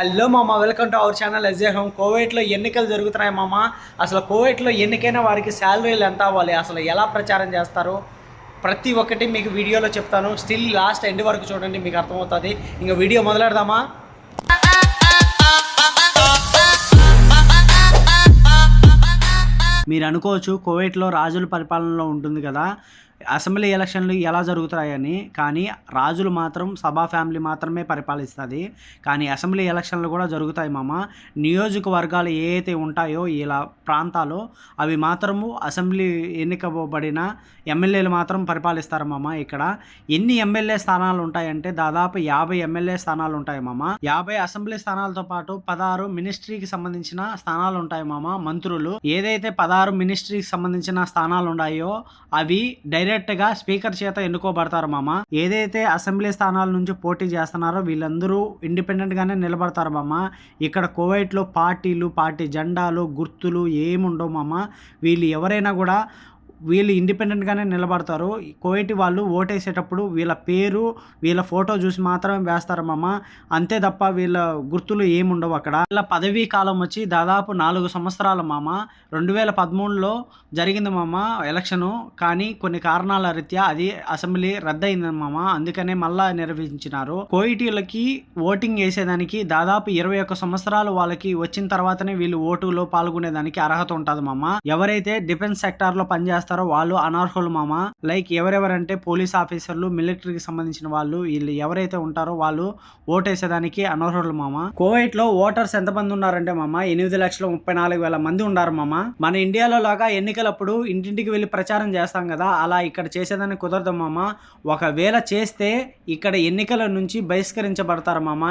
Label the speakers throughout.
Speaker 1: Hello మామ welcome to our channel SA home కోవైట్లో ఎన్నికలు జరుగుతున్నాయి మామ. అసలు కోవైట్లో ఎన్నికైన వారికి శాలరీలు ఎంత అవ్వాలి? అసలు ఎలా ప్రచారం చేస్తారు? ప్రతి ఒక్కటి మీకు వీడియోలో చెప్తాను. స్టిల్ లాస్ట్ ఎండ్ వరకు చూడండి మీకు అర్థమవుతుంది. ఇంకా వీడియో మొదలెడదామా? మీరు అనుకోవచ్చు కోవైట్లో రాజుల పరిపాలనలో ఉంటుంది కదా. అసెంబ్లీ ఎలక్షన్లు ఎలా జరుగుతాయని కానీ రాజులు మాత్రం సభా ఫ్యామిలీ మాత్రమే పరిపాలిస్తుంది. కానీ అసెంబ్లీ ఎలక్షన్లు కూడా జరుగుతాయి మామ. నియోజకవర్గాలు ఏ అయితే ఉంటాయో ఇలా ప్రాంతాలు అవి మాత్రము అసెంబ్లీ ఎన్నికబడిన ఎమ్మెల్యేలు మాత్రం పరిపాలిస్తారు మామ ఇక్కడ. ఎన్ని ఎమ్మెల్యే స్థానాలు ఉంటాయంటే దాదాపు యాభై ఎమ్మెల్యే స్థానాలు ఉంటాయి మామ. యాభై అసెంబ్లీ స్థానాలతో పాటు పదహారు మినిస్ట్రీకి సంబంధించిన స్థానాలు ఉంటాయి మామ మంత్రులు. ఏదైతే పదహారు మినిస్ట్రీకి సంబంధించిన స్థానాలు ఉన్నాయో అవి డైరెక్ట్ గా స్పీకర్ చేత ఎన్నుకోబడతారు మామ? ఏదైతే అసెంబ్లీ స్థానాల నుంచి పోటీ చేస్తున్నారో వీళ్ళందరూ ఇండిపెండెంట్ గానే నిలబడతారు మామ. ఇక్కడ కువైట్లో పార్టీలు పార్టీ జెండాలు గుర్తులు ఏముండవు మామ. వీళ్ళు ఎవరైనా కూడా వీళ్ళు ఇండిపెండెంట్గానే నిలబడతారు. కోయటి వాళ్ళు ఓటేసేటప్పుడు వీళ్ళ పేరు వీళ్ళ ఫోటో చూసి మాత్రమే వేస్తారు అంతే తప్ప వీళ్ళ గుర్తులు ఏముండవు అక్కడ. వీళ్ళ పదవీ కాలం వచ్చి దాదాపు నాలుగు సంవత్సరాల మామ. రెండు వేల పదమూడులో జరిగింది మామ ఎలక్షను. కానీ కొన్ని కారణాల రీత్యా అది అసెంబ్లీ రద్దయింది మామ. అందుకనే మళ్ళా నిర్వహించినారు. కోయిటీలకి ఓటింగ్ వేసేదానికి దాదాపు ఇరవై ఒక్క సంవత్సరాలు వాళ్ళకి వచ్చిన తర్వాతనే వీళ్ళు ఓటులో పాల్గొనేదానికి అర్హత ఉంటుంది మామ. ఎవరైతే డిఫెన్స్ సెక్టార్లో పనిచేస్తారు చేస్తారో వాళ్ళు అనర్హులు మామ? లైక్ ఎవరెవరంటే పోలీస్ ఆఫీసర్లు మిలిటరీకి సంబంధించిన వాళ్ళు వీళ్ళు ఎవరైతే ఉంటారో వాళ్ళు ఓటేసేదానికి అనర్హులు మామ? కోవైట్లో ఓటర్స్ ఎంతమంది ఉన్నారంటే మామ ఎనిమిది లక్షల ముప్పై నాలుగు వేల మంది ఉన్నారు మామ. మన ఇండియాలో లాగా ఎన్నికలప్పుడు ఇంటింటికి వెళ్ళి ప్రచారం చేస్తాం కదా అలా ఇక్కడ చేసేదానికి కుదరదు మామ. ఒకవేళ చేస్తే ఇక్కడ ఎన్నికల నుంచి బహిష్కరించబడతారు మామ.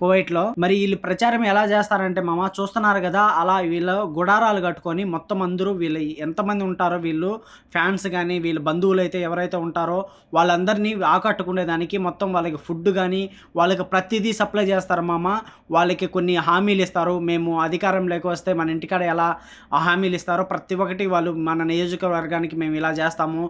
Speaker 1: కువైట్లో. మరి వీళ్ళు ప్రచారం ఎలా చేస్తారంటే మామ చూస్తున్నారు కదా అలా వీళ్ళు గుడారాలు కట్టుకొని మొత్తం అందరూ వీళ్ళు ఎంతమంది ఉంటారో వీళ్ళు ఫ్యాన్స్ కానీ వీళ్ళ బంధువులు అయితే ఎవరైతే ఉంటారో వాళ్ళందరినీ ఆకట్టుకునేదానికి మొత్తం వాళ్ళకి ఫుడ్ కానీ వాళ్ళకి ప్రతిదీ సప్లై చేస్తారు మామ. వాళ్ళకి కొన్ని హామీలు ఇస్తారు. మేము అధికారంలోకి వస్తే మన ఇంటికాడ ఎలా హామీలు ఇస్తారో ప్రతి ఒక్కటి వాళ్ళు మన నియోజకవర్గానికి మేము ఇలా చేస్తాము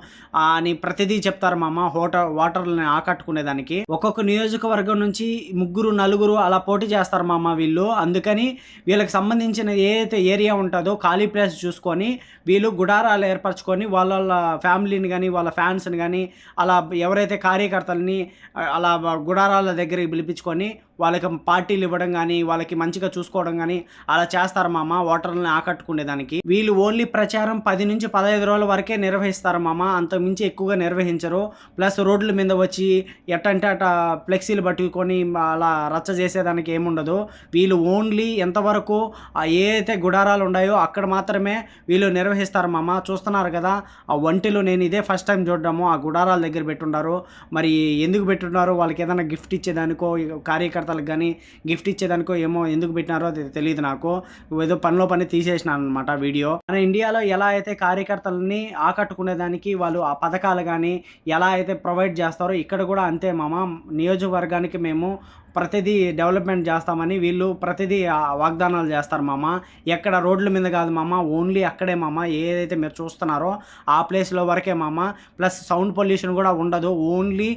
Speaker 1: అని ప్రతిదీ చెప్తారు మామ. హోటల్ వాటర్ని ఆకట్టుకునేదానికి ఒక్కొక్క నియోజకవర్గం నుంచి ముగ్గురు నలుగురు అలా పోటీ చేస్తారు మామ వీళ్ళు. అందుకని వీళ్ళకి సంబంధించిన ఏదైతే ఏరియా ఉంటుందో ఖాళీ ప్లేస్ చూసుకొని వీళ్ళు గుడారాలు ఏర్పరచుకొని వాళ్ళ వాళ్ళ ఫ్యామిలీని కానీ వాళ్ళ ఫ్యాన్స్ని కానీ అలా ఎవరైతే కార్యకర్తలని అలా గుడారాల దగ్గరికి పిలిపించుకొని వాళ్ళకి పార్టీలు ఇవ్వడం కానీ వాళ్ళకి మంచిగా చూసుకోవడం కానీ అలా చేస్తారు మామ ఓటర్లని ఆకట్టుకునేదానికి. వీళ్ళు ఓన్లీ ప్రచారం పది నుంచి పదహైదు రోజుల వరకే నిర్వహిస్తారు మామ. అంత మించి ఎక్కువగా నిర్వహించరు. ప్లస్ రోడ్ల మీద వచ్చి ఎట్టంటే అట ఫ్లెక్సీలు పట్టుకొని అలా రచ్చ చేసేదానికి ఏముండదు. వీళ్ళు ఓన్లీ ఎంతవరకు ఏదైతే గుడారాలు ఉన్నాయో అక్కడ మాత్రమే వీళ్ళు నిర్వహిస్తారు మామ. చూస్తున్నారు కదా ఆ వంటిలో నేను ఇదే ఫస్ట్ టైం చూడడము. ఆ గుడారాల దగ్గర పెట్టున్నారు మరి ఎందుకు పెట్టున్నారు వాళ్ళకి ఏదైనా గిఫ్ట్ ఇచ్చేదానికో కార్యకర్తలకు కానీ గిఫ్ట్ ఇచ్చేదానికో ఏమో ఎందుకు పెట్టినారో అది తెలియదు నాకు. ఏదో పనిలో పని తీసేసినాను అనమాట వీడియో. మన ఇండియాలో ఎలా అయితే కార్యకర్తలని ఆకట్టుకునేదానికి వాళ్ళు ఆ పథకాలు కానీ ఎలా అయితే ప్రొవైడ్ చేస్తారో ఇక్కడ కూడా అంతే మామ. నియోజకవర్గానికి మేము ప్రతిదీ డెవలప్మెంట్ చేస్తామని వీళ్ళు ప్రతిదీ వాగ్దానాలు చేస్తారు మామ. ఎక్కడ రోడ్ల మీద కాదు మామ ఓన్లీ అక్కడే మామ. ఏదైతే మీరు చూస్తున్నారో ఆ ప్లేస్లో వరకే మామ. ప్లస్ సౌండ్ పొల్యూషన్ కూడా ఉండదు. ఓన్లీ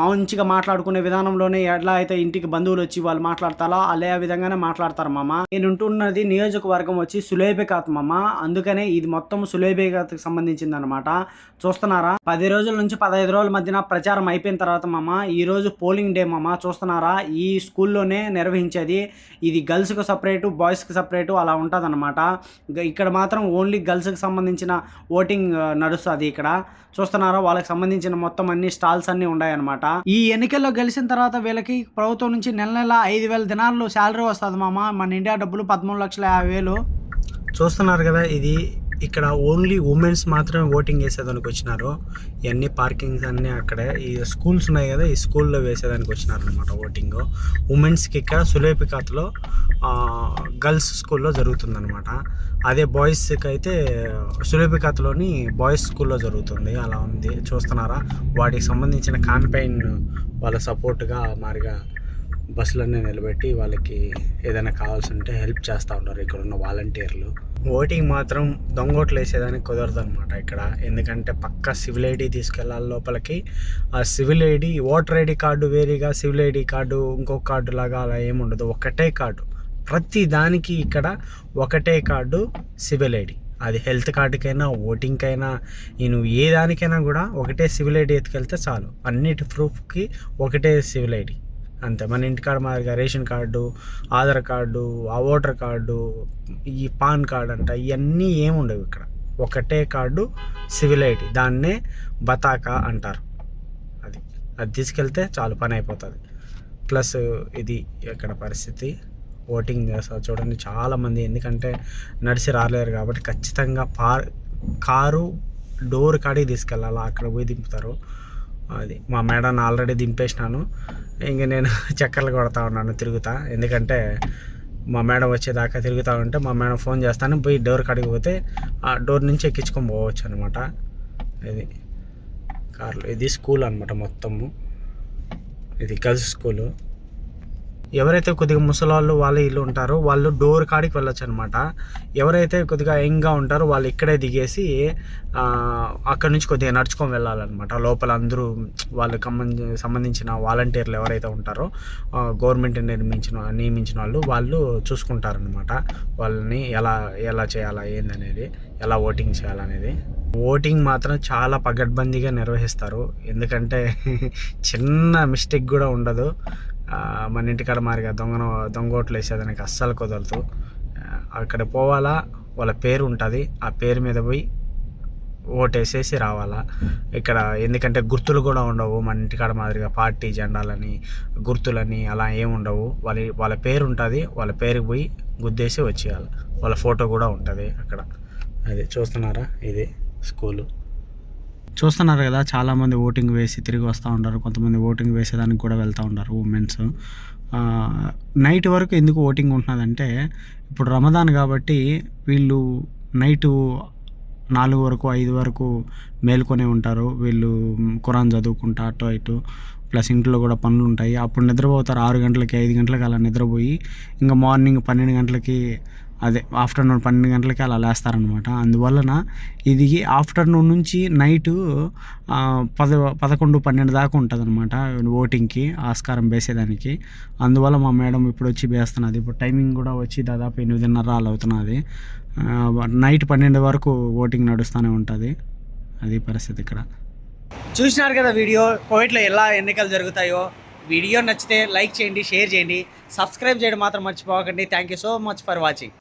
Speaker 1: మంచిగా మాట్లాడుకునే విధానంలోనే ఎలా అయితే ఇంటికి బంధువులు వచ్చి వాళ్ళు మాట్లాడతారో అదే విధంగానే మాట్లాడతారు మామ. నేను ఉంటున్నది నియోజకవర్గం వచ్చి సులేబేకాత్ మామ. అందుకనే ఇది మొత్తం సులేబేకాత్కి సంబంధించింది అనమాట చూస్తున్నారా? పది రోజుల నుంచి పదహైదు రోజుల మధ్యన ప్రచారం అయిపోయిన తర్వాత మామ ఈ రోజు పోలింగ్ డే మామ. చూస్తున్నారా? ఈ స్కూల్లోనే నిర్వహించేది. ఇది గర్ల్స్కి సపరేటు బాయ్స్కి సపరేటు అలా ఉంటుందన్నమాట. ఇక్కడ మాత్రం ఓన్లీ గర్ల్స్కి సంబంధించిన ఓటింగ్ నడుస్తుంది ఇక్కడ. చూస్తున్నారా? వాళ్ళకి సంబంధించిన మొత్తం అన్ని స్టాల్స్ అన్ని ఉన్నాయన్నమాట. ఈ ఎన్నికల్లో గెలిచిన తర్వాత వీళ్ళకి ప్రభుత్వం నుంచి నెల నెల ఐదు వేల దినాలు శాలరీ వస్తుంది మామ. మన ఇండియా డబ్బులు పదమూడు లక్షల యాభై వేలు. చూస్తున్నారు కదా ఇది ఇక్కడ ఓన్లీ ఉమెన్స్ మాత్రమే ఓటింగ్ వేసేదానికి వచ్చినారు. ఇవన్నీ పార్కింగ్స్ అన్నీ అక్కడే. ఈ స్కూల్స్ ఉన్నాయి కదా ఈ స్కూల్లో వేసేదానికి వచ్చినారు అనమాట ఓటింగ్ ఉమెన్స్కి ఇక్కడ సులేపికాత్లో గర్ల్స్ స్కూల్లో జరుగుతుందనమాట అదే బాయ్స్కి అయితే సులేపికాత్లోని బాయ్స్ స్కూల్లో జరుగుతుంది. అలా ఉంది. చూస్తున్నారా? వాటికి సంబంధించిన కాంపెయిన్ వాళ్ళ సపోర్ట్గా మారిగా బస్సులన్నీ నిలబెట్టి వాళ్ళకి ఏదైనా కావాల్సి ఉంటే హెల్ప్ చేస్తూ ఉంటారు ఇక్కడ ఉన్న వాలంటీర్లు ఓటింగ్ మాత్రం దొంగోట్లు వేసేదానికి కుదరదు అనమాట ఇక్కడ. ఎందుకంటే పక్క సివిల్ ఐడి తీసుకెళ్ళాలి లోపలికి. ఆ civil ID voter ID card వేరేగా సివిల్ ఐడి కార్డు ఇంకో కార్డు లాగా అలా ఏముండదు ఒకటే కార్డు. ప్రతి దానికి ఇక్కడ ఒకటే కార్డు సివిల్ ఐడి. అది హెల్త్ కార్డుకైనా ఓటింగ్కైనా నేను ఏ దానికైనా కూడా ఒకటే సివిల్ ఐడి ఎత్తుకెళ్తే చాలు. అన్నిటి ప్రూఫ్కి ఒకటే సివిల్ ఐడి. అంతే. మన ఇంటికాడ మాదిరిగా రేషన్ కార్డు ఆధార్ కార్డు ఆ ఓటర్ కార్డు ఈ పాన్ కార్డు అంట ఇవన్నీ ఏముండవు ఇక్కడ. ఒకటే కార్డు సివిల్ ఐడి. దాన్నే బతాకా అంటారు. అది అది తీసుకెళ్తే చాలు పని అయిపోతుంది. ప్లస్ ఇది ఇక్కడ పరిస్థితి? ఓటింగ్ చేస్తారు చూడండి చాలామంది. ఎందుకంటే నడిచి రాలేరు కాబట్టి ఖచ్చితంగా పార్ కారు డోర్ కాడికి తీసుకెళ్ళాలి? అక్కడ పోయి దింపుతారు. అది. మా మేడాన్ని ఆల్రెడీ దింపేసినాను. ఇంక నేను చక్కర్లు కొడతా ఉన్నాను తిరుగుతా. ఎందుకంటే మా మేడం వచ్చేదాకా తిరుగుతూ ఉంటే మా మేడం ఫోన్ చేస్తాను పోయి డోర్ కాడికి పోతే ఆ డోర్ నుంచి ఎక్కించుకొని పోవచ్చు అనమాట ఇది కార్లో. ఇది స్కూల్ అనమాట మొత్తము. ఇది గర్ల్స్ స్కూలు. ఎవరైతే కొద్దిగా ముసలాళ్ళు వాళ్ళు ఇల్లు ఉంటారో వాళ్ళు డోర్ కాడికి వెళ్ళొచ్చు అనమాట ఎవరైతే కొద్దిగా యంగ్గా ఉంటారో వాళ్ళు ఇక్కడే దిగేసి అక్కడి అక్కడ నుంచి కొద్దిగా నడుచుకొని వెళ్ళాలన్నమాట లోపల అందరూ వాళ్ళకి సంబంధించిన వాలంటీర్లు ఎవరైతే ఉంటారో గవర్నమెంట్ నిర్మించిన నియమించిన వాళ్ళు వాళ్ళు చూసుకుంటారనమాట. వాళ్ళని ఎలా ఎలా చేయాలా ఏందనేది ఎలా ఓటింగ్ చేయాలనేది. ఓటింగ్ మాత్రం చాలా పగడ్బందీగా నిర్వహిస్తారు. ఎందుకంటే చిన్న మిస్టేక్ కూడా ఉండదు. మన ఇంటికాడ మారిగా దొంగను దొంగ ఓట్లు వేసేదానికి అస్సలు కుదరదు. అక్కడ పోవాలా వాళ్ళ పేరు ఉంటుంది ఆ పేరు మీద పోయి ఓటేసేసి రావాలా. ఇక్కడ ఎందుకంటే గుర్తులు కూడా ఉండవు మన ఇంటికాడ మాదిరిగా పార్టీ జెండాలని గుర్తులని అలా ఏమి ఉండవు. వాళ్ళ వాళ్ళ పేరు ఉంటుంది వాళ్ళ పేరుకి పోయి గుద్దేసి వచ్చేయాలి. వాళ్ళ ఫోటో కూడా ఉంటుంది అక్కడ. అది చూస్తున్నారా? ఇది స్కూలు. చూస్తున్నారు కదా చాలామంది ఓటింగ్ వేసి తిరిగి వస్తూ ఉంటారు. కొంతమంది ఓటింగ్ వేసేదానికి కూడా వెళ్తూ ఉంటారు ఉమెన్స్ నైట్ వరకు ఎందుకు ఓటింగ్ ఉంటున్నదంటే ఇప్పుడు రమదాన్ కాబట్టి వీళ్ళు నైటు నాలుగు వరకు ఐదు వరకు మేల్కొనే ఉంటారు. వీళ్ళు ఖురాన్ చదువుకుంటా అటు ఇటు. ప్లస్ ఇంట్లో కూడా పనులు ఉంటాయి. అప్పుడు నిద్రపోతారు. ఆరు గంటలకి ఐదు గంటలకి అలా నిద్రపోయి ఇంకా మార్నింగ్ పన్నెండు గంటలకి అదే ఆఫ్టర్నూన్ పన్నెండు గంటలకి అలా లేస్తారనమాట అందువలన ఇది ఆఫ్టర్నూన్ నుంచి నైటు పద పదకొండు పన్నెండు దాకా ఉంటుంది అనమాట ఓటింగ్కి ఆస్కారం వేసేదానికి. అందువల్ల మా మేడం ఇప్పుడు వచ్చి వేస్తున్నది. ఇప్పుడు టైమింగ్ కూడా వచ్చి దాదాపు ఎనిమిదిన్నర అలా అవుతున్నది. నైట్ పన్నెండు వరకు ఓటింగ్ నడుస్తూనే ఉంటుంది. అది పరిస్థితి ఇక్కడ. చూసినారు కదా వీడియో? కోవిడ్లో ఎలా ఎన్నికలు జరుగుతాయో? వీడియో నచ్చితే లైక్ చేయండి షేర్ చేయండి. సబ్స్క్రైబ్ చేయడం మాత్రం మర్చిపోకండి. Thank you so much for watching